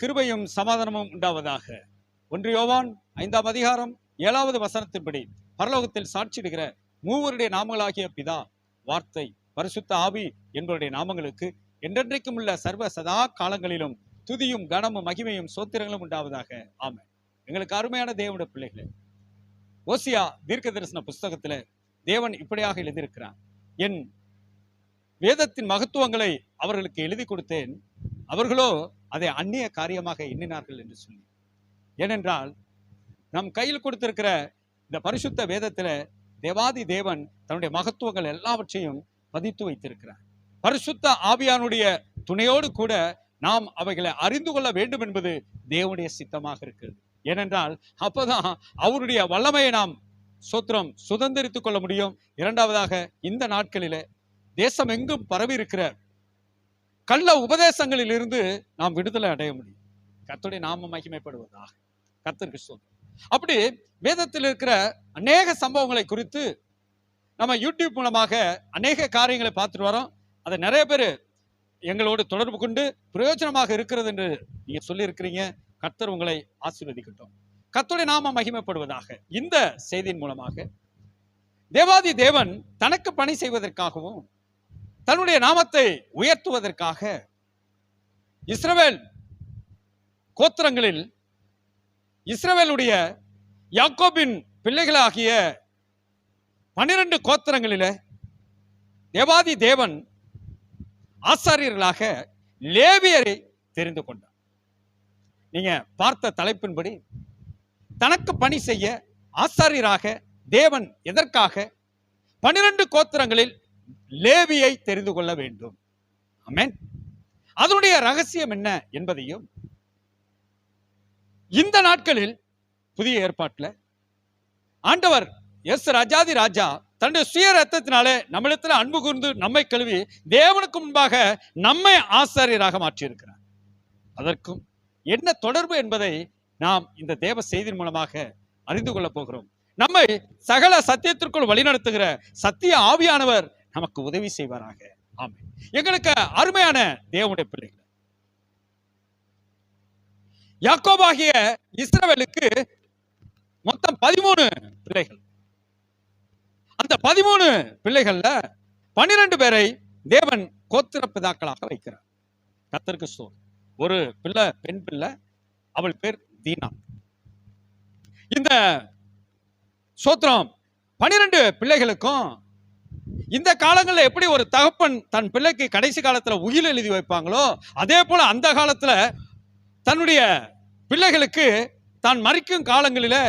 கிருபையும் சமாதானமும் உண்டாவதாக. ஒன்று யோவான் ஐந்தாம் அதிகாரம் ஏழாவது வசனத்தின்படி பரலோகத்தில் சாட்சியிடுகிற மூவருடைய நாமங்களாகிய பிதா வார்த்தை பரிசுத்த ஆவி என்பவருடைய நாமங்களுக்கு என்றென்றைக்கும் உள்ள சர்வ சதா காலங்களிலும் துதியும் கனமும் மகிமையும் சோத்திரங்களும் உண்டாவதாக. ஆமை எங்களுக்கு அருமையான தேவனுடைய பிள்ளைகளே ஓசியா தீர்க்க தரிசன புஸ்தகத்துல தேவன் இப்படியாக எழுதியிருக்கிறான் என் வேதத்தின் மகத்துவங்களை அவர்களுக்கு எழுதி கொடுத்தேன். அவர்களோ அதை அந்நிய காரியமாக எண்ணினார்கள் என்று சொல்லி. ஏனென்றால் நம் கையில் கொடுத்திருக்கிற இந்த பரிசுத்த வேதத்தில் தேவாதி தேவன் தன்னுடைய மகத்துவங்கள் எல்லாவற்றையும் பதித்து வைத்திருக்கிறார். பரிசுத்த ஆவியானுடைய துணையோடு கூட நாம் அவைகளை அறிந்து கொள்ள வேண்டும் என்பது தேவனுடைய சித்தமாக இருக்கிறது. ஏனென்றால் அப்போதான் அவருடைய வல்லமையை நாம் சோத்திரம் சுதந்திரித்துக் கொள்ள முடியும். இரண்டாவதாக இந்த நாட்களில் தேசம் எங்கும் பரவி இருக்கிற கள்ள உபதேசங்களில் இருந்து நாம் விடுதலை அடைய முடியும். கர்த்தருடைய நாம மகிமைப்படுவதாக. கத்தர் சொல்றோம் அப்படி வேதத்தில் இருக்கிற அநேக சம்பவங்களை குறித்து நம்ம யூடியூப் மூலமாக அநேக காரியங்களை பார்த்துட்டு வரோம். அதை நிறைய பேர் எங்களோடு தொடர்பு கொண்டு பிரயோஜனமாக இருக்கிறது என்று நீங்க சொல்லியிருக்கிறீங்க. கர்த்தர் உங்களை ஆசீர்வதிக்கட்டும். கத்தோடைய நாம மகிமைப்படுவதாக இந்த செய்தியின் மூலமாக. தேவாதி தேவன் தனக்கு பணி செய்வதற்காகவும் தன்னுடைய நாமத்தை உயர்த்துவதற்காக இஸ்ரவேல் கோத்திரங்களில் இஸ்ரவேலுடைய யாக்கோபின் பிள்ளைகளாகிய பன்னிரண்டு கோத்திரங்களில தேவாதி தேவன் ஆசாரியர்களாக லேவியரை தெரிந்து கொண்டார். நீங்க பார்த்த தலைப்பின்படி தனக்கு பணி செய்ய ஆசாரியராக தேவன் எதற்காக பன்னிரண்டு கோத்திரங்களில் லேவியை தெரிந்து கொள்ள வேண்டும். அமேன் அதனுடைய ரகசியம் என்ன என்பதையும் இந்த நாட்களில் புதிய ஏற்பாட்டில் ஆண்டவர் எஸ் ராஜாதி ராஜா தன்னுடைய சுய ரத்தத்தினாலே நம்மிடத்துல அன்பு கூர்ந்து நம்மை கழுவி தேவனுக்கு முன்பாக நம்மை ஆசாரியராக மாற்றியிருக்கிறார். அதற்கும் என்ன தொடர்பு என்பதை நாம் இந்த தேவ செய்தியின் மூலமாக அறிந்து கொள்ளப் போகிறோம். நம்மை சகல சத்தியத்திற்குள் வழிநடத்துகிற சத்திய ஆவியானவர் நமக்கு உதவி செய்வாராக. ஆமை எங்களுக்கு அருமையான தேவனுடைய பிள்ளைகள். யாக்கோபாகிய இஸ்ரவேலுக்கு மொத்தம் பதிமூணு பிள்ளைகள். அந்த பதிமூணு பிள்ளைகள்ல பன்னிரண்டு பேரை தேவன் கோத்திர பிதாக்களாக வைக்கிறார். கத்தருக்கு சோ ஒரு பிள்ளை பெண் பிள்ளை அவள் பேர் தீனா. இந்த சோத்திரம் பனிரெண்டு பிள்ளைகளுக்கும் இந்த காலங்களில் எப்படி ஒரு தகப்பன் தன் பிள்ளைக்கு கடைசி காலத்தில் உயில் எழுதி வைப்பாங்களோ அதே போல் அந்த காலத்தில் தன்னுடைய பிள்ளைகளுக்கு தான் மறிக்கும் காலங்களில்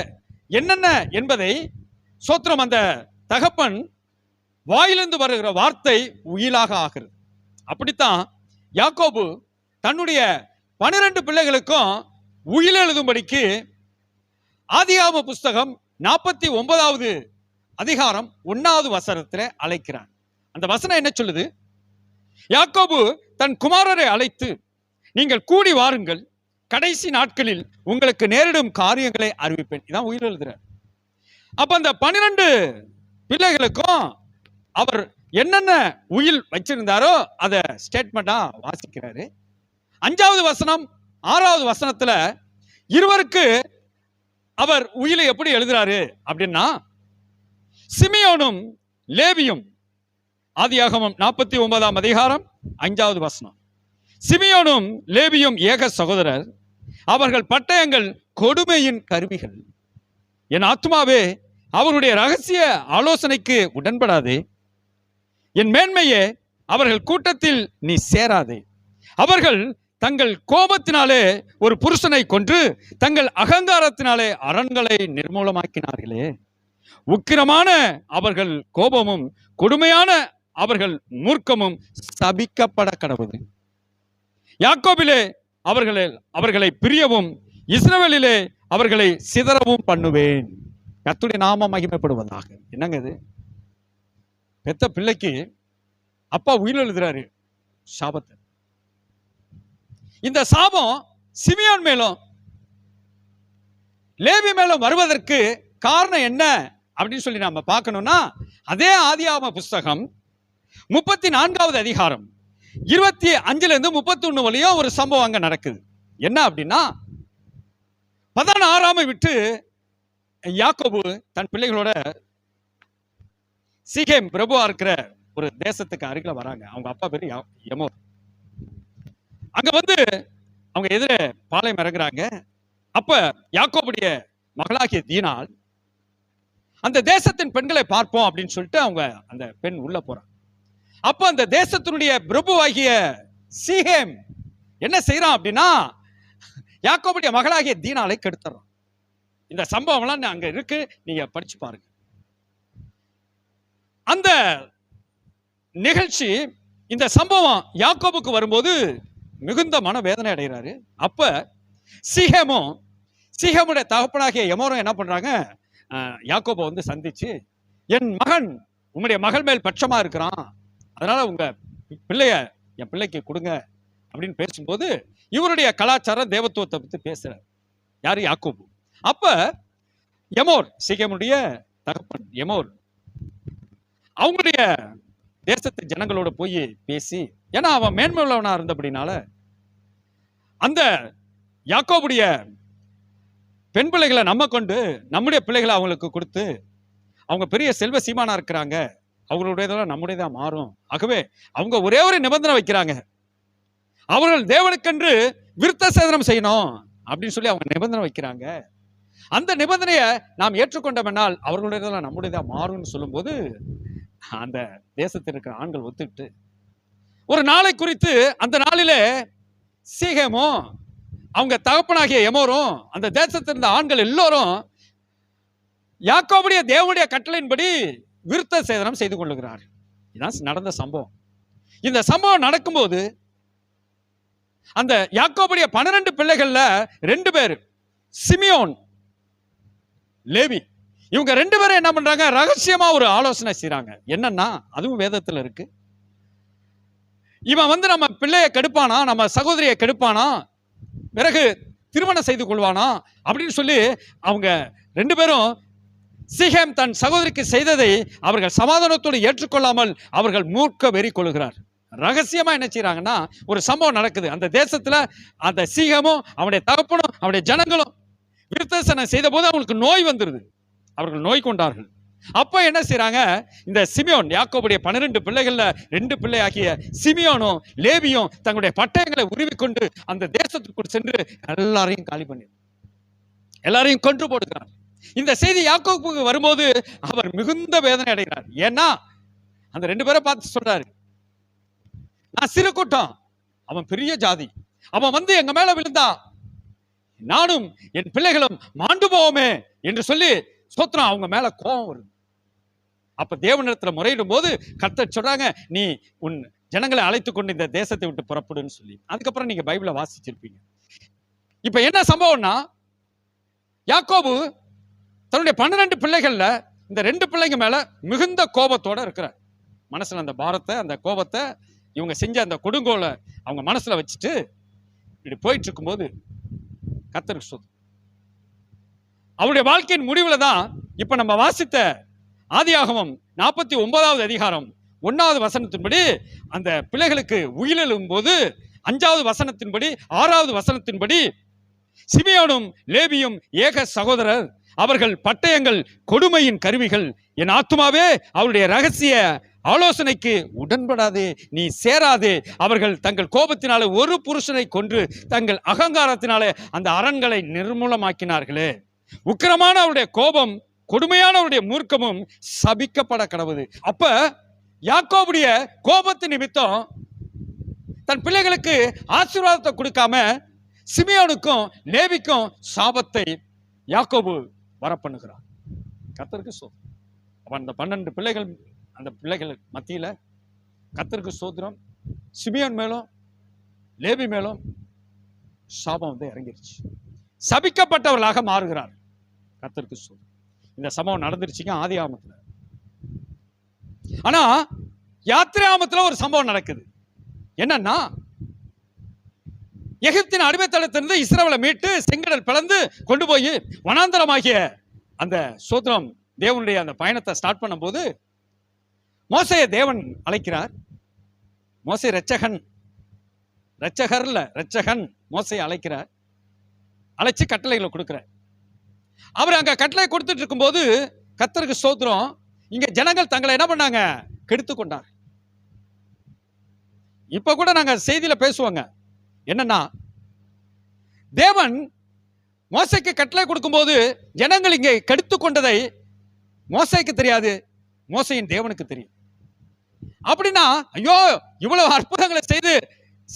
என்னென்ன என்பதை சோத்திரம் அந்த தகப்பன் வாயிலிருந்து வருகிற வார்த்தை உயிலாக ஆகிறது. அப்படித்தான் யாக்கோபு தன்னுடைய பனிரெண்டு பிள்ளைகளுக்கும் உயில் எழுதும்படிக்கு ஆதிகாம புஸ்தகம் நாற்பத்தி ஒன்பதாவது அதிகாரம் ஒன்னாவது வசனத்தில் அழைக்கிறான். அந்த வசனம் என்ன சொல்லுது? யாக்கோபு தன் குமாரரை அழைத்து நீங்கள் கூடி வாருங்கள். கடைசி நாட்களில் உங்களுக்கு நேரிடும் காரியங்களை அறிவிப்பேன். இதான் உயிர் எழுதுறார். அப்ப அந்த பன்னிரண்டு பிள்ளைகளுக்கும் அவர் என்னென்ன உயில் வச்சிருந்தாரோ அதை ஸ்டேட்மெண்டா வாசிக்கிறாரு. அஞ்சாவது வசனம் ஆறாவது வசனத்துல இருவருக்கு அவர் உயிலை எப்படி எழுதுறாரு அப்படின்னா சிமியோனும் லேவியும் ஆதியாகமம் நாற்பத்தி ஒன்பதாம் அதிகாரம் அஞ்சாவது வசனம். சிமியோனும் லேவியும் ஏக சகோதரர். அவர்கள் பட்டயங்கள் கொடுமையின் கருவிகள். என் ஆத்மாவே அவருடைய ரகசிய ஆலோசனைக்கு உடன்படாதே. என் மேன்மையே அவர்கள் கூட்டத்தில் நீ சேராதே. அவர்கள் தங்கள் கோபத்தினாலே ஒரு புருஷனை கொன்று தங்கள் அகங்காரத்தினாலே அரண்களை நிர்மூலமாக்கினார்களே. உக்கிரமான அவர்கள் கோபமும் கொடுமையான அவர்கள் மூர்க்கமும் சபிக்கப்பட கடவுது யாக்கோபிலே அவர்களை அவர்களை பிரியவும் இஸ்ரவேலிலே அவர்களை சிதறவும் பண்ணுவேன். கத்துடைய நாம மகிமைப்படுவதாக. என்னங்க இது? பெத்த பிள்ளைக்கு அப்பா உயிர் எழுதுறாரு. சாபத்தை. இந்த சாபம் சிமியான் மேலும் லேவி மேலும் வருவதற்கு காரணம் என்ன? அப்படின்னு சொல்லி நாம பார்க்கணும்னா அதே ஆதியாம புஸ்தகம் முப்பத்தி நான்காவது அதிகாரம் இருபத்தி அஞ்சுல இருந்து முப்பத்தி ஒண்ணு வழியும் ஒரு சம்பவம் அங்க நடக்குது. என்ன அப்படின்னா பதினாறாமை விட்டு யாக்கோபு தன் பிள்ளைகளோட சீகேம் பிரபுவா இருக்கிற ஒரு தேசத்துக்கு அருகில் வராங்க. அவங்க அப்பா பேர் யமோ அங்க வந்து அவங்க எதிர பாளையம் இறங்குறாங்க அப்ப யாக்கோபுடைய மகளாகிய தீனால் அந்த தேசத்தின் பெண்களை பார்ப்போம் அப்படின்னு சொல்லிட்டு அவங்க அந்த பெண் உள்ள போறாங்க. அப்ப அந்த தேசத்தினுடைய பிரபுவாகிய சீஹேம் என்ன செய்யறான் அப்படின்னா யாக்கோபுடைய மகளாகிய தீனாலை கெடுத்துறான். இந்த சம்பவம்லாம் அங்க இருக்கு நீங்க படிச்சு பாருங்க. அந்த நிகழ்ச்சி இந்த சம்பவம் யாக்கோபுக்கு வரும்போது மிகுந்த மனவேதனை அடைகிறாரு. அப்ப சீஹேமும் சீகேமுடைய தகப்பனாகிய எமோரும் என்ன பண்றாங்க யாக்கோபை வந்து சந்திச்சு என் மகன் உங்களுடைய மகள் மேல் பட்சமா இருக்கிறான். அதனால உங்க பிள்ளைய என் பிள்ளைக்கு கொடுங்க. அப்படின்னு பேசும்போது இவருடைய கலாச்சாரம் தேவத்துவத்தை பத்தி பேசுறார். யாரு? யாக்கோபு. அப்ப எமோர் சீக்கியமுடைய தகப்பன் எமோர். அவங்களுடைய தேசத்து ஜனங்களோட போய் பேசி ஏன்னா அவன் மேன்மையுள்ளவனா இருந்தபடினால அந்த யாக்கோபுடைய பெண் பிள்ளைகளை நம்ம கொண்டு நம்முடைய பிள்ளைகளை அவங்களுக்கு கொடுத்து அவங்க பெரிய செல்வ சீமானா இருக்கிறாங்க. அவங்களுடையதெல்லாம் நம்முடையதான் மாறும். ஆகவே அவங்க ஒரே ஒரு நிபந்தனை வைக்கிறாங்க. அவர்கள் தேவனுக்கென்று விருத்த சேதனம் செய்யணும் அப்படின்னு சொல்லி அவங்க நிபந்தனை வைக்கிறாங்க. அந்த நிபந்தனையை நாம் ஏற்றுக்கொண்டோம்னால் அவர்களுடையதெல்லாம் நம்முடையதா மாறும்னு சொல்லும்போது அந்த தேசத்தில் இருக்கிற ஆண்கள் ஒத்துக்கிட்டு ஒரு நாளை குறித்து அந்த நாளிலே சீகமோ அவங்க தகப்பனாகிய எமோரும் அந்த தேசத்தில் இருந்த ஆண்கள் எல்லோரும் யாக்கோபுடைய தேவனுடைய கட்டளையின்படி விருத்த சேதனம் செய்து கொள்ளுகிறார் இதுதான் நடந்த சம்பவம். இந்த சம்பவம் நடக்கும்போது அந்த யாக்கோபுடைய பன்னிரண்டு பிள்ளைகள்ல ரெண்டு பேர் சிமியோன் லேவி. இவங்க ரெண்டு பேரும் என்ன பண்றாங்க? ரகசியமா ஒரு ஆலோசனை செய்யறாங்க என்னன்னா அதுவும் வேதத்துல இருக்கு. இவன் வந்து நம்ம பிள்ளைய கெடுப்பானா? நம்ம சகோதரியை கெடுப்பானா? பிறகு திருமணம் செய்து கொள்வானா? அப்படின்னு சொல்லி அவங்க ரெண்டு பேரும் சீகேம் தன் சகோதரிக்கு செய்ததை அவர்கள் சமாதானத்தோடு ஏற்றுக்கொள்ளாமல் அவர்கள் மூர்க்க வெறி கொள்கிறார். ரகசியமாக என்ன செய்கிறாங்கன்னா ஒரு சம்பவம் நடக்குது. அந்த தேசத்தில் அந்த சீகமும் அவனுடைய தகப்பனும் அவனுடைய ஜனங்களும் விருத்தசனம் செய்த போது அவங்களுக்கு நோய் வந்துடுது அவர்கள் நோய் கொண்டார்கள் அப்ப என்ன செய்கிறாங்க இந்த சிமியோன் யாக்கோபுடைய பன்னிரெண்டு பிள்ளைகளில் ரெண்டு பிள்ளையாகிய சிமியோனும் லேபியும் தங்களுடைய பட்டயங்களை உருவிக்கொண்டு அந்த தேசத்துக்குள் சென்று எல்லாரையும் காலி பண்ணி எல்லாரையும் கொன்று போடுகிறார் இந்த செய்தி யாக்கோபுக்கு வரும்போது அவர் மிகுந்த வேதனை அடைகிறார். ஏன்னா அந்த ரெண்டு பேரை பார்த்து சொல்றாரு. நான் சிறு கூட்டம். அவன் பெரிய ஜாதி. அவன் வந்து எங்க மேல விழுந்தா நானும் என் பிள்ளைகளும் மாண்டு போவோமே என்று சொல்லி சோத்திரம் அவங்க மேல கோபம் வருது. அப்ப தேவனிடத்துல முறையிடும் போது கர்த்தர் சொல்றாங்க நீ உன் ஜனங்களை அழைத்து கொண்டு இந்த தேசத்தை விட்டு புறப்படுன்னு சொல்லி. அதுக்கப்புறம் நீங்க பைபிளை வாசிச்சிருப்பீங்க. இப்ப என்ன சம்பவம்னா யாக்கோபு தன்னுடைய பன்னிரண்டு பிள்ளைகள்ல இந்த ரெண்டு பிள்ளைங்க மேல மிகுந்த கோபத்தோட இருக்கிறார். மனசுல அந்த பாரத்தை அந்த கோபத்தை இவங்க செஞ்ச அந்த கொடுங்கோலை அவங்க மனசுல வச்சுட்டு இப்படி போயிட்டு இருக்கும்போது கத்தருக்கு சொத்து அவருடைய வாழ்க்கையின் முடிவில் தான் இப்போ நம்ம வாசித்த ஆதியாகமம் நாற்பத்தி ஒன்பதாவது அதிகாரம் ஒன்றாவது வசனத்தின்படி அந்த பிள்ளைகளுக்கு உயிரெழும் போது அஞ்சாவது வசனத்தின்படி ஆறாவது வசனத்தின்படி சிமியோனும் லேபியும் ஏக சகோதரர். அவர்கள் பட்டயங்கள் கொடுமையின் கருவிகள். என் ஆத்துமாவே அவருடைய ரகசிய ஆலோசனைக்கு உடன்படாதே நீ சேராதே. அவர்கள் தங்கள் கோபத்தினாலே ஒரு புருஷனை கொன்று தங்கள் அகங்காரத்தினாலே அந்த அரண்களை நிர்மூலமாக்கினார்களே. உக்கிரமான அவருடைய கோபம் கொடுமையான அவருடைய மூர்க்கமும் சபிக்கப்பட கடவுது. அப்ப யாக்கோபுடைய கோபத்து நிமித்தம் தன் பிள்ளைகளுக்கு ஆசீர்வாதத்தை கொடுக்காம சிமியோனுக்கும் லேவிக்கும் சாபத்தை யாக்கோபு வரப்பண்ணுகிறார். கத்தருக்கு சோ அவன் அந்த பன்னெண்டு பிள்ளைகள் அந்த பிள்ளைகள் மத்தியில கத்தருக்கு சோதரம் சிமியோன் மேலும் லேவி மேலும் சாபம் வந்து இறங்கிருச்சு. சபிக்கப்பட்டவர்களாக மாறுகிறார். கத்தருக்கு சொல் இந்த சம்பவம் நடந்துருச்சுங்க ஆதி ஆமத்துல. ஆனா யாத்திரை ஒரு சம்பவம் நடக்குது. என்னன்னா எகிப்தின் அடிமைத்தளத்திலிருந்து இஸ்ரவேலை மீட்டு செங்கடல் பிளந்து கொண்டு போய் வனாந்தரமாகிய அந்த சோத்திரம் தேவனுடைய அந்த பயணத்தை ஸ்டார்ட் பண்ணும்போது மோசையை தேவன் அழைக்கிறார். மோசை ரட்சகன் ரட்சகர்ல ரட்சகன் மோசையை அழைக்கிறார். அழைச்சு கட்டளைகளை கொடுக்கிறார். அவர் அங்க கட்டளை கொடுத்துட்டு இருக்கும்போது கத்தருக்கு சோத்திரம். இங்க ஜனங்கள் தங்களை என்ன பண்ணாங்க? கெடுத்து கொண்டார் இப்ப கூட நாங்க செய்தியில பேசுவோங்க. என்னன்னா தேவன் மோசைக்கு கட்டளை கொடுக்கும்போது ஜனங்கள் இங்கே கெடுத்து கொண்டதை மோசைக்கு தெரியாது மோசையின் தேவனுக்கு தெரியும். அப்படின்னா ஐயோ இவ்வளவு அற்புதங்களை செய்து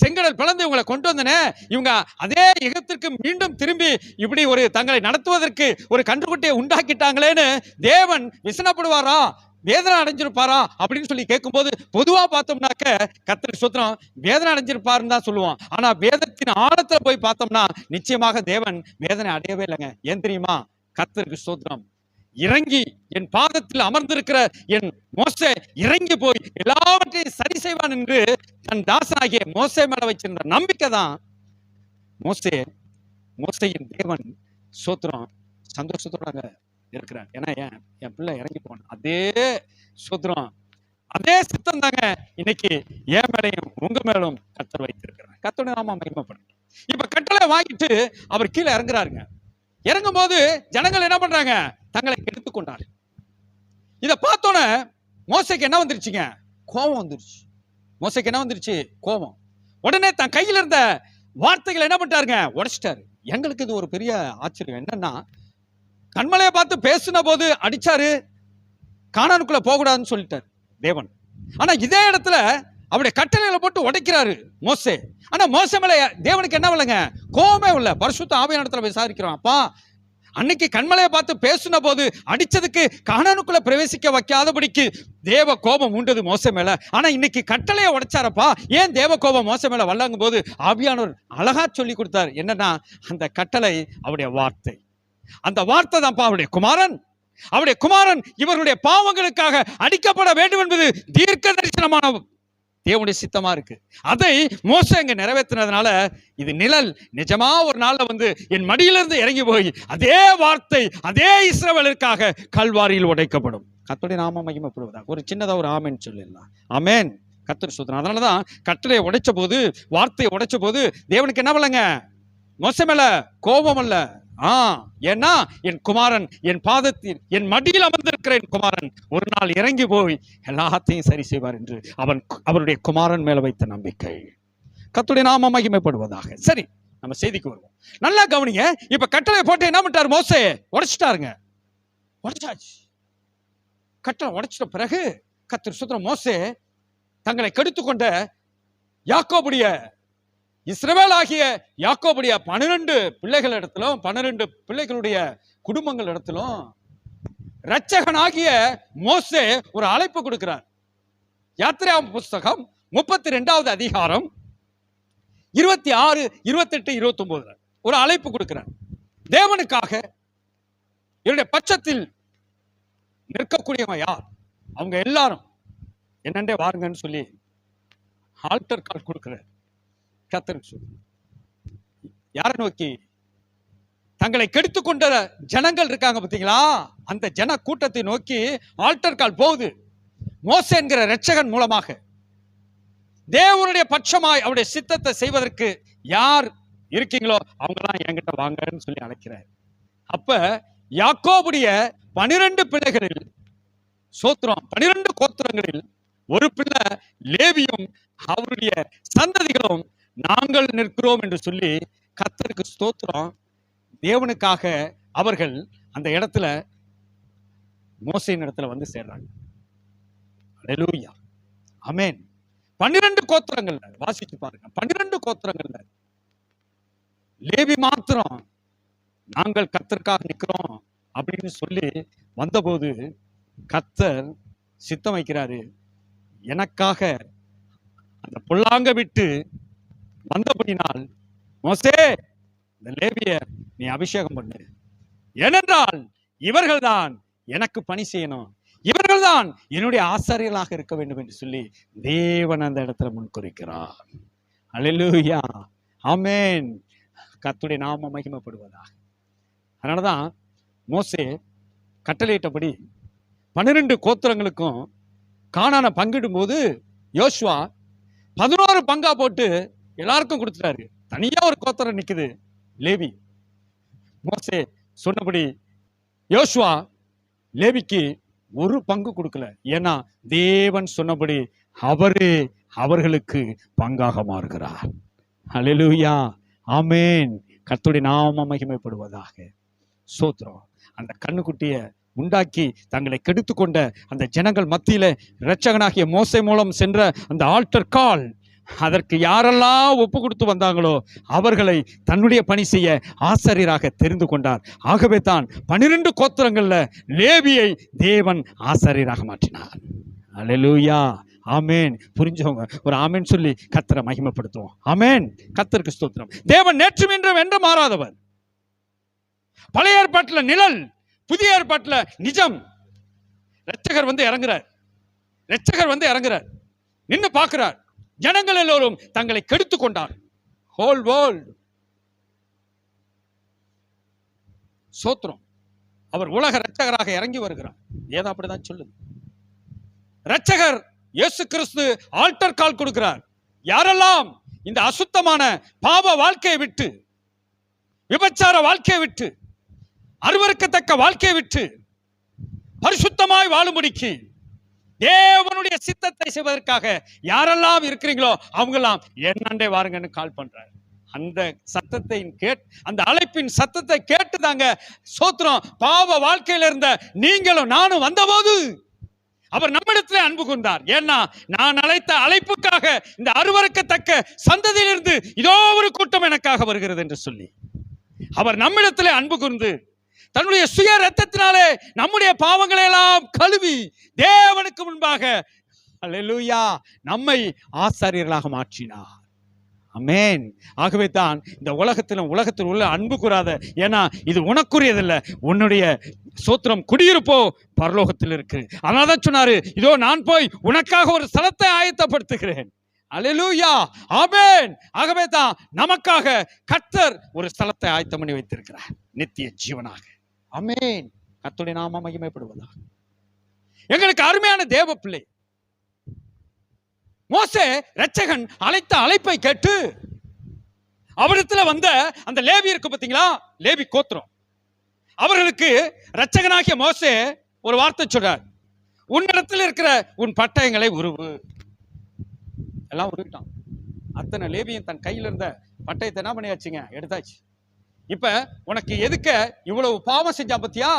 செங்கடல் பிளந்து இவங்களை கொண்டு வந்தனே இவங்க அதே யுகத்திற்கு மீண்டும் திரும்பி இப்படி ஒரு தங்களை நடத்துவதற்கு ஒரு கன்றுக்குட்டியை உண்டாக்கிட்டாங்களேன்னு தேவன் விசனப்படுவாரா? வேதனை அடைஞ்சிருப்பாரா? அப்படின்னு சொல்லி கேட்கும்போது பொதுவா பார்த்தோம்னாக்க கத்திரி சுத்திரம் வேதனை அடைஞ்சிருப்பாருன்னு தான் சொல்லுவோம் ஆனா வேதத்தின் ஆழத்தில் போய் பார்த்தோம்னா நிச்சயமாக தேவன் வேதனை அடையவே இல்லைங்க. ஏன் தெரியுமா? கத்திரிக்கு ஸ்தோத்திரம். இறங்கி என் பாதத்தில் அமர்ந்திருக்கிற என் மோச இறங்கி போய் எல்லாவற்றையும் சரி செய்வான் என்று தன் தாசனாகிய மோசை மேல வச்சிருந்த நம்பிக்கை தான். மோசே மோசையின் தேவன் சோத்திரம் சந்தோஷத்தோட இருக்கிறார். ஏன்னா ஏன் என் பிள்ளை இறங்கி போன அதே சோத்திரம் அதே சித்தம் தாங்க இன்னைக்கு என் மேலையும் உங்க மேலும் கத்தர் வைத்திருக்கிறார். கத்தோட நாம மகிமைப்படும் இப்ப கட்டளை வாங்கிட்டு அவர் கீழே இறங்குறாருங்க. இறங்கும் போது ஜனங்கள் என்ன பண்றாங்க? தங்களை கெடுத்து கொண்டார் இதை பார்த்தோன்னே மோசைக்கு என்ன வந்துருச்சுங்க? கோபம் வந்துருச்சு. மோசைக்கு என்ன வந்துருச்சு? கோபம். உடனே தன் கையில் இருந்த வார்த்தைகளை என்ன பண்ணிட்டாருங்க? உடைச்சிட்டாரு. எங்களுக்கு இது ஒரு பெரிய ஆச்சரியம். என்னன்னா கண்மலையை பார்த்து பேசின போது அடிச்சாரு காணனுக்குள்ள போகக்கூடாதுன்னு சொல்லிட்டார் தேவன். ஆனா இதே இடத்துல அவருடைய கட்டளையில போட்டு உடைக்கிறாரு மோசே. ஆனா மோசே மேல தேவனுக்கு என்ன இல்லைங்க கோபமே இல்லை. பரிசுத்த ஆவியான இடத்துல விசாரிக்கிறோம். அப்பா அன்னைக்கு கண்மலையை பார்த்து பேசின போது அடிச்சதுக்கு காணானுக்குள்ள பிரவேசிக்க வைக்காதபடிக்கு தேவ கோபம் உண்டது மோச மேல. ஆனா இன்னைக்கு கட்டளையை உடைச்சாரப்பா. ஏன் தேவ கோபம் மோச மேல வல்லங்கும் போது ஆவியானவர் அழகா சொல்லி கொடுத்தார். என்னன்னா அந்த கட்டளை அவருடைய வார்த்தை. அந்த வார்த்தை தான்ப்பா அவருடைய குமாரன். அவருடைய குமாரன் இவர்களுடைய பாவங்களுக்காக அடிக்கப்பட வேண்டும் என்பது தீர்க்க தரிசனமான தேவனுடைய சித்தமா இருக்கு. அதை மோசம் இங்க நிறைவேற்றினதுனால இது நிழல். நிஜமா ஒரு நாள்ல வந்து என் மடியிலிருந்து இறங்கி போய் அதே வார்த்தை அதே இஸ்ரவலிற்காக கல்வாரியில் உடைக்கப்படும். கத்தோடைய நாம மகிமைப்படுவதா ஒரு சின்னதாக ஒரு ஆமேன்னு சொல்லிடலாம். ஆமேன். கத்தர் அதனால் தான் கட்டளையை உடைச்ச போது வார்த்தையை உடைச்ச போது தேவனுக்கு என்ன பண்ணலங்க மோசம் மேல கோபம் இல்லை ஆ ஏன்னா என் குமாரன் என் பாதத்தில் என் மடியில் அமர்ந்திருக்கிற என் குமாரன் ஒரு நாள் இறங்கி போய் எல்லாத்தையும் சரி செய்வார் என்று அவன் அவருடைய குமாரன் மேல வைத்த நம்பிக்கை. கத்துடைய நாம மகிமைப்படுவதாக. சரி நம்ம செய்திக்கு வருவோம். நல்லா கவனிங்க. இப்ப கட்டளை போட்டு என்ன பண்ணிட்டாரு மோசே? உடைச்சிட்டாருங்க. உடைச்சாச்சு. கட்டளை உடைச்சிட்ட பிறகு கத்திர சுத்திர மோசே தங்களை கெடுத்து கொண்ட யாக்கோபுடைய இஸ்ரவேல் ஆகிய யாக்கோபுடைய பன்னிரண்டு பிள்ளைகள் இடத்திலும் பன்னிரண்டு பிள்ளைகளுடைய குடும்பங்கள் இடத்திலும் இரட்சகனாகிய மோசே ஒரு அழைப்பு கொடுக்கிறார். யாத்திரா புஸ்தகம் முப்பத்தி ரெண்டாவது அதிகாரம் இருபத்தி ஆறு இருபத்தெட்டு இருபத்தி ஒன்பதுல ஒரு அழைப்பு கொடுக்கிறார். தேவனுக்காக என்னுடைய பட்சத்தில் நிற்கக்கூடியவங்க யார்? அவங்க எல்லாரும் என்னென்றே வாருங்கன்னு சொல்லி ஆல்டர் கால் கொடுக்கிறார். கத்தருக்கு சொல்லு யாரை நோக்கி? தங்களை கெடுத்து கொண்ட ஜனங்கள் இருக்காங்க பார்த்தீங்களா? அந்த ஜன கூட்டத்தை நோக்கி ஆல்டர் கால் போகுது. மோச என்கிற ரட்சகன் மூலமாக. தேவனுடைய பட்சமாய் அவருடைய சித்தத்தை செய்வதற்கு யார் இருக்கீங்களோ அவங்களாம் என்கிட்ட வாங்கன்னு சொல்லி அழைக்கிறார். அப்ப யாக்கோபுடைய பனிரெண்டு பிள்ளைகளில் சோத்திரம் பனிரெண்டு கோத்திரங்களில் ஒரு பிள்ளை லேவியும் அவருடைய சந்ததிகளும் நாங்கள் நிற்கிறோம் என்று சொல்லி கத்தருக்கு ஸ்தோத்திரம். தேவனுக்காக அவர்கள் அந்த இடத்துல மோசையின் இடத்துல வந்து சேர்றாங்க. அலலூயா அமேன் பன்னிரண்டு கோத்திரங்கள்ல வாசிச்சு பாருங்க. பன்னிரண்டு கோத்திரங்கள்ல லேவி மாத்திரம் நாங்கள் கத்தருக்காக நிற்கிறோம் அப்படின்னு சொல்லி வந்தபோது கத்தர் சித்தம் வைக்கிறாரு. எனக்காக அந்த புல்லாங்க விட்டு வந்தபடினால் மோசே இந்த லேவிய நீ அபிஷேகம் பண்ணு. ஏனென்றால் இவர்கள்தான் எனக்கு பணி செய்யணும். இவர்கள்தான் என்னுடைய ஆசாரியர்களாக இருக்க வேண்டும் என்று சொல்லி தேவன் அந்த இடத்துல முன்குறிக்கிறார். அலிலூயா ஆமேன் கத்துடைய நாம மகிமைப்படுவதாக. அதனாலதான் மோசே கட்டளையிட்டபடி பன்னிரெண்டு கோத்திரங்களுக்கும் காணான பங்கிடும்போது யோஷ்வா பதினோரு பங்கா போட்டு எல்லாருக்கும் கொடுத்துட்டாரு. தனியா ஒரு கோத்தரம் நிக்குது. லேவி. மோசே சொன்னபடி யோசுவா லேவிக்கு ஒரு பங்கு கொடுக்கல. ஏன்னா தேவன் சொன்னபடி அவரே அவர்களுக்கு பங்காக மாறுகிறார். ஹalleluya ஆமென் கர்த்தருடைய நாம மகிமைப்படுவதாக. சோத்திரம். அந்த கண்ணுக்குட்டிய உண்டாக்கி தங்களை கெடுத்து கொண்ட அந்த ஜனங்கள் மத்தியில இரட்சகனாகிய மோசை மூலம் சென்ற அந்த ஆல்டர் கால் அதற்கு யாரெல்லாம் ஒப்பு கொடுத்து வந்தாங்களோ அவர்களை தன்னுடைய பணி செய்ய ஆசாரியராக தெரிந்து கொண்டார். ஆகவே தான் பனிரெண்டு கோத்திரங்கள்ல லேவியை தேவன் ஆசாரியராக மாற்றினார். அலலூயா ஆமேன் புரிஞ்சவங்க ஒரு ஆமேன் சொல்லி கத்தரை மகிமைப்படுத்துவோம். ஆமேன் கத்தருக்கு ஸ்தோத்திரம். தேவன் நேற்றும் இன்றும் என்று மாறாதவர். பழைய ஏற்பாட்டில் நிழல் புதிய ஏற்பாட்டில் நிஜம். ரட்சகர் வந்து இறங்குறார். ரட்சகர் வந்து இறங்குறார். நின்னு பார்க்கிறார். ஜனங்கள் எல்லோரும் தங்களை கெடுத்து கொண்டார். ஹோல் வேர்ல்டு சோத்திரம். அவர் உலக ரட்சகராக இறங்கி வருகிறார். ஏதா அப்படிதான் சொல்லுது. ரட்சகர் இயேசு கிறிஸ்து ஆல்டர் கால் கொடுக்கிறார். யாரெல்லாம் இந்த அசுத்தமான பாவ வாழ்க்கையை விட்டு விபச்சார வாழ்க்கையை விட்டு அருவருக்கத்தக்க வாழ்க்கையை விட்டு பரிசுத்தமாய் வாழும்படிக்கு தேவனுடைய சித்தத்தை செய்வதற்காக யாரெல்லாம் இருக்கிறீங்களோ அவங்கெல்லாம் என்னண்டே வாருங்கன்னு கால் பண்றாரு. அந்த சத்தத்தை கேட் அந்த அழைப்பின் சத்தத்தை கேட்டு தாங்க சோத்திரம். பாவ வாழ்க்கையில இருந்த நீங்களும் நானும் வந்தபோது அவர் நம்மிடத்திலே அன்பு கொண்டார் ஏன்னா நான் அழைத்த அழைப்புக்காக இந்த அருவருக்கத்தக்க சந்ததியிலிருந்து இதோ ஒரு கூட்டம் எனக்காக வருகிறது என்று சொல்லி. அவர் நம்மிடத்துல அன்பு கூர்ந்து தன்னுடைய சுய ரத்தத்தினாலே நம்முடைய பாவங்களை எல்லாம் கழுவி தேவனுக்கு முன்பாக அல்லேலூயா நம்மை ஆசாரியர்களாக மாற்றினார். அமேன் ஆகவே தான் இந்த உலகத்திலும் உலகத்தில் உள்ள அன்பு கூறாத ஏன்னா இது உனக்குரியதில்ல உன்னுடைய சோத்திரம் குடியிருப்போ பரலோகத்தில் இருக்கு. அதனால தான் சொன்னாரு இதோ நான் போய் உனக்காக ஒரு ஸ்தலத்தை ஆயத்தப்படுத்துகிறேன். அல்லேலூயா ஆமேன் ஆகவே தான் நமக்காக கத்தர் ஒரு ஸ்தலத்தை ஆயத்தம் பண்ணி வைத்திருக்கிறார் நித்திய ஜீவனாக. அமேன் கத்துடைய நாம மகிமைப்படுவதா எங்களுக்கு அருமையான தேவ பிள்ளை மோசே ரட்சகன் அழைத்த அழைப்பை கேட்டு அவரிடத்துல வந்த அந்த லேவி இருக்கு பார்த்தீங்களா? லேவி கோத்திரம். அவர்களுக்கு ரட்சகனாகிய மோசே ஒரு வார்த்தை சொல்றார். உன்னிடத்தில் இருக்கிற உன் பட்டயங்களை உருவு. எல்லாம் உருவிட்டான். அத்தனை லேவியும் தன் கையில் இருந்த பட்டயத்தை என்ன பண்ணியாச்சுங்க? எடுத்தாச்சு. இப்ப உனக்கு எதுக்க இவ்வளவு பாவம் செஞ்சா பத்தியா?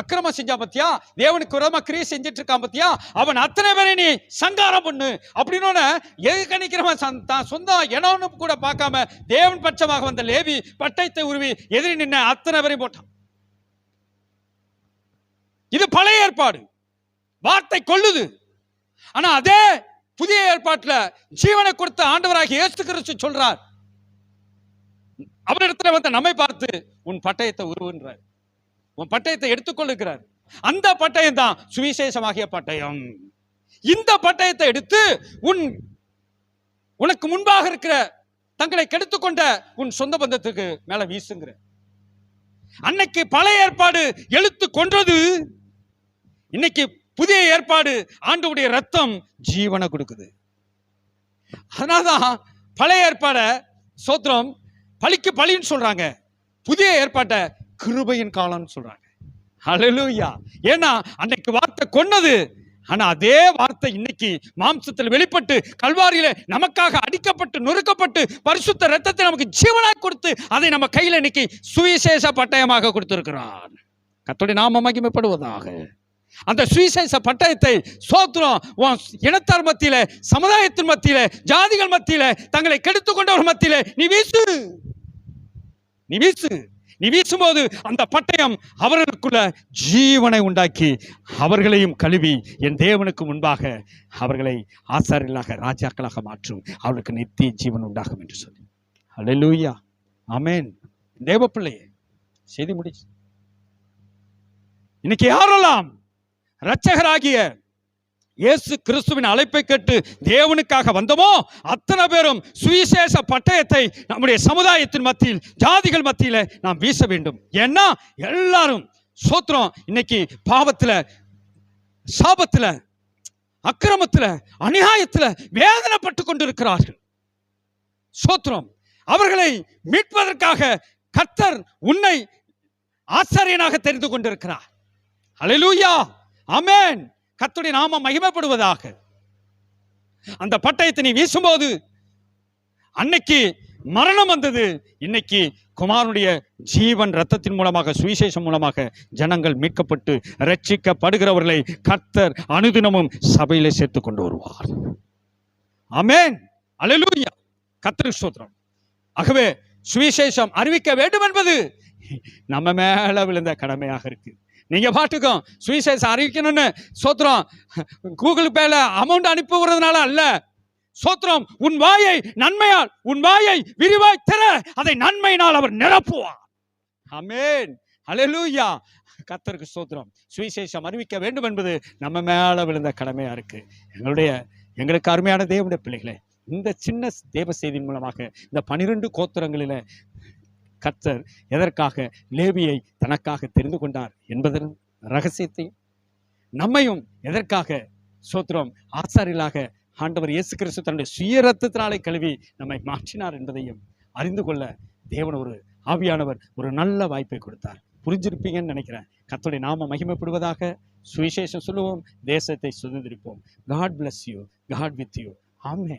அக்கிரமம் செஞ்சா பத்தியா? தேவனுக்கு விரோதமா கிரியை செஞ்சுட்டு இருக்கான் பத்தியா? அவன் அத்தனை பேரை நீ சங்காரம் பண்ணு. அப்படின்னு எது கணிக்கிறவன் தான் சொந்தம் இனம்னு கூட பார்க்காம தேவன் பட்சமாக வந்த லேவி பட்டயத்தை உருவி எதிரி நின்ன அத்தனை பேரையும் போட்டான். இது பழைய ஏற்பாடு. வார்த்தை கொள்ளுது. ஆனா அதே புதிய ஏற்பாட்டில் ஜீவனை கொடுத்த ஆண்டவராகிய இயேசு கிறிஸ்து சொல்றார். அவரிடத்துல வந்து நம்மை பார்த்து உன் பட்டயத்தை உருவுன்றார். உன் பட்டயத்தை எடுத்துக்கொள்ளுகிறார் அந்த பட்டயம் தான் சுவிசேஷமாகிய பட்டயம். இந்த பட்டயத்தை எடுத்து உன் உனக்கு முன்பாக இருக்கிற தங்களை கெடுத்துக்கொண்ட உன் சொந்த பந்தத்துக்கு மேல வீசுங்கிற. அன்னைக்கு பழைய ஏற்பாடு எழுத்து கொன்றது. இன்னைக்கு புதிய ஏற்பாடு ஆண்டவுடைய ரத்தம் ஜீவனை கொடுக்குது. அதனால்தான் பழைய ஏற்பாட சோத்திரம் பழிக்கு பழின்னு சொல்றாங்க. புதிய ஏற்பாட்டை கிருபையின் காலம்னு சொல்றாங்க. ஹalleluya ஏன்னா அன்னைக்கு வார்த்தை கொன்னது. ஆனா அதே வார்த்தை இன்னைக்கு மாம்சத்தில் வெளிப்பட்டு கல்வாரியில நமக்காக அடிக்கப்பட்டு நொறுக்கப்பட்டு பரிசுத்த ரத்தத்தை நமக்கு ஜீவனாக கொடுத்து அதை நம்ம கையில இன்னைக்கு சுவிசேஷ பட்டயமாக கொடுத்திருக்கிறான் கத்தோடைய நாம மகிமைப்படுவதாக. அந்த சுவிசேஷ பட்டயத்தை சோத்திரம் உன் இனத்தார் மத்தியில சமுதாயத்தின் மத்தியில ஜாதிகள் மத்தியில தங்களை கெடுத்து கொண்டவர் மத்தியில நீ வீசு. நீ வீசு. நீ வீசும்போது அந்த பட்டயம் அவர்களுக்குள்ள ஜீவனை உண்டாக்கி அவர்களையும் கழுவி என் தேவனுக்கு முன்பாக அவர்களை ஆசாரியர்களாக ராஜாக்களாக மாற்றும். அவர்களுக்கு நித்திய ஜீவன் உண்டாகும் என்று சொல்லி. அலலூயா அமேன் தேவ பிள்ளையே செய்தி முடிச்சு. இன்னைக்கு யாரெல்லாம் இரட்சகராகிய இயேசு கிறிஸ்துவின் அழைப்பை கேட்டு தேவனுக்காக வந்தோமோ? அத்தனை பேரும் சுவிசேஷ பட்டயத்தை நம்முடைய சமுதாயத்தின் மத்தியில் ஜாதிகள் மத்தியில் நாம் வீச வேண்டும். ஏன்னா எல்லாரும் சோத்திரம் இன்னைக்கு பாவத்தில் சாபத்தில் அக்கிரமத்தில் அநியாயத்தில் வேதனைப்பட்டு கொண்டிருக்கிறார்கள். சோத்திரம் அவர்களை மீட்பதற்காக கர்த்தர் உன்னை ஆச்சரியனாக தெரிந்து கொண்டிருக்கிறார். ஹalleluya! அமேன் கத்துடைய நாமம் மகிமைப்படுவதாக. அந்த பட்டயத்தை நீ வீசும்போது அன்னைக்கு மரணம் வந்தது. இன்னைக்கு குமாரனுடைய ஜீவன் ரத்தத்தின் மூலமாக சுவிசேஷம் மூலமாக ஜனங்கள் மீட்கப்பட்டு ரட்சிக்கப்படுகிறவர்களை கர்த்தர் அனுதினமும் சபையிலே சேர்த்து கொண்டு வருவார். அமேன் அலலூயா கத்திரி சூத்திரம் ஆகவே சுவிசேஷம் அறிவிக்க வேண்டும் என்பது நம்ம மேல விழுந்த கடமையாக இருக்கு. நீங்க பாட்டுக்கும் சுவிசேஷம் அறிவிக்கணும்னு சோத்திரம். கூகுள் பேல அமௌண்ட் அனுப்புகிறதுனால அல்ல. சோத்திரம் உன் வாயை நன்மையால் உன் வாயை விரிவாய் தர அதை நன்மையினால் அவர் நிரப்புவார். அமேன் அலலூயா கத்தருக்கு சோத்திரம். சுவிசேஷம் அறிவிக்க வேண்டும் என்பது நம்ம மேல விழுந்த கடமையா இருக்கு. எங்களுடைய எங்களுக்கு அருமையான தேவனுடைய பிள்ளைகளே இந்த சின்ன தேவ செய்தியின் மூலமாக இந்த பனிரெண்டு கோத்திரங்களில கர்த்தர் எதற்காக லேவியை தனக்காக தெரிந்து கொண்டார் என்பதன் ரகசியத்தையும் நம்மையும் எதற்காக சோத்திரம் ஆசாரியலாக ஆண்டவர் இயேசு கிறிஸ்து தன்னுடைய சுய ரத்தத்தினாலே கழுவி நம்மை மாற்றினார் என்பதையும் அறிந்து கொள்ள தேவன் ஒரு ஆவியானவர் ஒரு நல்ல வாய்ப்பை கொடுத்தார். புரிஞ்சிருப்பீங்கன்னு நினைக்கிறேன். கத்தோடைய நாம மகிமைப்படுவதாக சுவிசேஷம் சொல்லுவோம் தேசத்தை சுதந்திரிப்போம். God bless you God with you ஆமே